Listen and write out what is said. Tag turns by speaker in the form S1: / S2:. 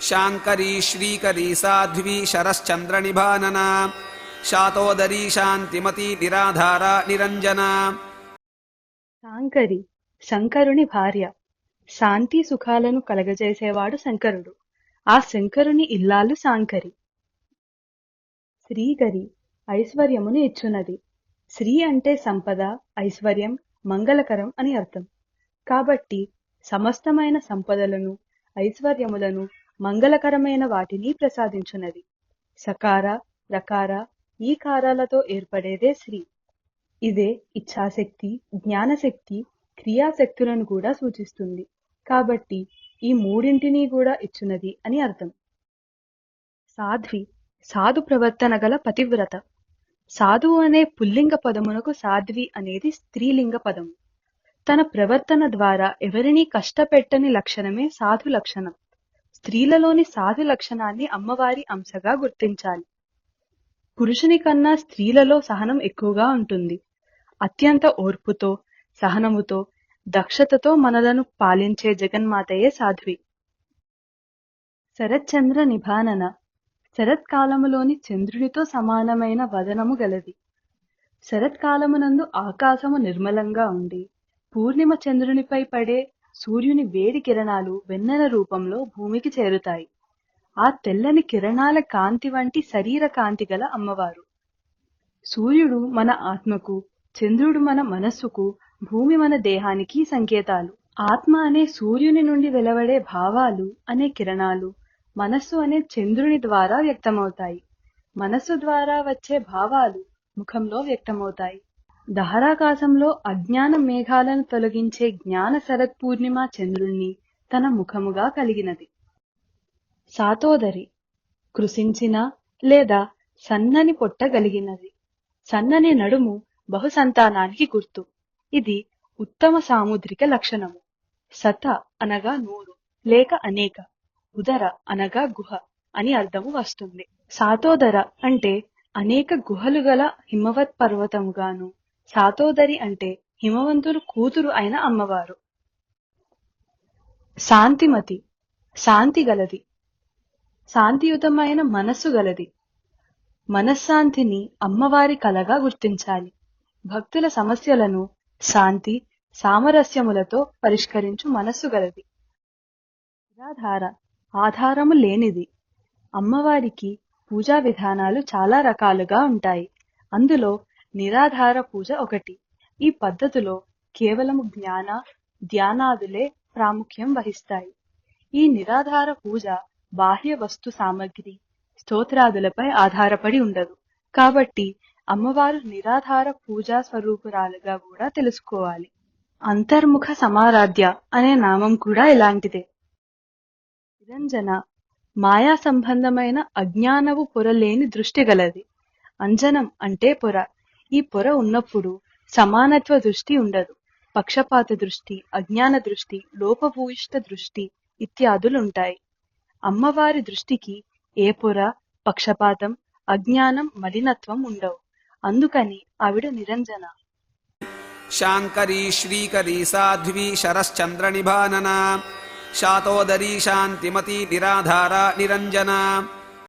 S1: శాంకరీ శ్రీకరీ సాధ్వీ శరశ్చంద్రనిభాననా శాతోదరీ శాంతిమతి నిరాధార నిరంజనా
S2: శాంకరి శంకరుని భార్య శాంతి సుఖాలను కలగజేసేవాడు శంకరుడు. ఆ శంకరుని ఇల్లాలు శాంకరి. శ్రీకరి ఐశ్వర్యమును ఇచ్చున్నది శ్రీ అంటే సంపద ఐశ్వర్యం మంగళకరం అని అర్థం. కాబట్టి సమస్తమైన సంపదలను ఐశ్వర్యములను మంగళకరమైన వాటిని ప్రసాదించున్నది సకార రకార ఈ కారాలతో ఏర్పడేదే శ్రీ. ఇదే ఇచ్ఛాశక్తి జ్ఞానశక్తి క్రియాశక్తులను కూడా సూచిస్తుంది. కాబట్టి ఈ మూడింటిని కూడా ఇచ్చినది అని అర్థం. సాధ్వి సాధు ప్రవర్తన గల పతివ్రత. సాధువు అనే పుల్లింగ పదమునకు సాధ్వి అనేది స్త్రీలింగ పదము. తన ప్రవర్తన ద్వారా ఎవరినీ కష్టపెట్టని లక్షణమే సాధు లక్షణం. స్త్రీలలోని సాధు లక్షణాన్ని అమ్మవారి అంశగా గుర్తించాలి. పురుషుని కన్నా స్త్రీలలో సహనం ఎక్కువగా ఉంటుంది. అత్యంత ఓర్పుతో సహనముతో దక్షతతో మనలను పాలించే జగన్మాతయే సాధ్వి. శరత్చంద్ర నిభానన. శరత్కాలములోని చంద్రునితో సమానమైన వదనము గలది. శరత్కాలమునందు ఆకాశము నిర్మలంగా ఉండి పూర్ణిమ చంద్రునిపై పడే సూర్యుని వేడి కిరణాలు వెన్నెల రూపంలో భూమికి చేరుతాయి. ఆ తెల్లని కిరణాల కాంతి వంటి శరీర కాంతి గల అమ్మవారు. సూర్యుడు మన ఆత్మకు చంద్రుడు మన మనస్సుకు భూమి మన దేహానికి సంకేతాలు. ఆత్మ అనే సూర్యుని నుండి వెలువడే భావాలు అనే కిరణాలు మనస్సు అనే చంద్రుని ద్వారా వ్యక్తమవుతాయి. మనస్సు ద్వారా వచ్చే భావాలు ముఖంలో వ్యక్తమవుతాయి. దహరాకాశంలో అజ్ఞాన మేఘాలను తొలగించే జ్ఞాన శరత్ పూర్ణిమ చంద్రుణ్ణి తన ముఖముగా కలిగినది. సాతోదరి కృషించిన లేదా సన్నని పొట్ట కలిగినది. సన్నని నడుము బహుసంతానానికి గుర్తు. ఇది ఉత్తమ సాముద్రిక లక్షణము. సత అనగా నూరు లేక అనేక ఉదర అనగా గుహ అని అర్థము వస్తుంది. సాతోదర అంటే అనేక గుహలు గల హిమవత్ పర్వతముగాను సాతోదరి అంటే హిమవంతులు కూతురు అయిన అమ్మవారు. శాంతిమతి శాంతి గలది. శాంతియుతమైన మనస్సు గలది. మనశ్శాంతిని అమ్మవారి కలగా గుర్తించాలి. భక్తుల సమస్యలను శాంతి సామరస్యములతో పరిష్కరించు మనస్సు గలది. నిరాధార ఆధారము లేనిది. అమ్మవారికి పూజా విధానాలు చాలా రకాలుగా ఉంటాయి. అందులో నిరాధార పూజ ఒకటి. ఈ పద్ధతిలో కేవలము జ్ఞాన ధ్యానాదులే ప్రాముఖ్యం వహిస్తాయి. ఈ నిరాధార పూజ బాహ్య వస్తు సామగ్రి స్తోత్రాదులపై ఆధారపడి ఉండదు. కాబట్టి అమ్మవారు నిరాధార పూజా స్వరూపురాలుగా కూడా తెలుసుకోవాలి. అంతర్ముఖ సమారాధ్య అనే నామం కూడా ఇలాంటిదే. నిరంజన మాయా సంబంధమైన అజ్ఞానవు పొరలేని దృష్టి గలది. అంజనం అంటే పొర. ఈ పొర ఉన్నప్పుడు సమానత్వ దృష్టి ఉండదు. పక్షపాత దృష్టి అజ్ఞాన దృష్టి లోపభూయిష్ట దృష్టి ఇత్యాదులుంటాయి. అమ్మవారి దృష్టికి ఏ పొర పక్షపాతం అజ్ఞానం మలినత్వం ఉండవు. అందుకని ఆవిడ నిరంజన.
S1: శాంకరీ శ్రీకరీ సాధ్వీ శరశ్చంద్రనిభాననా. శాతోదరీ శాంతిమతి నిరాధార నిరంజనా.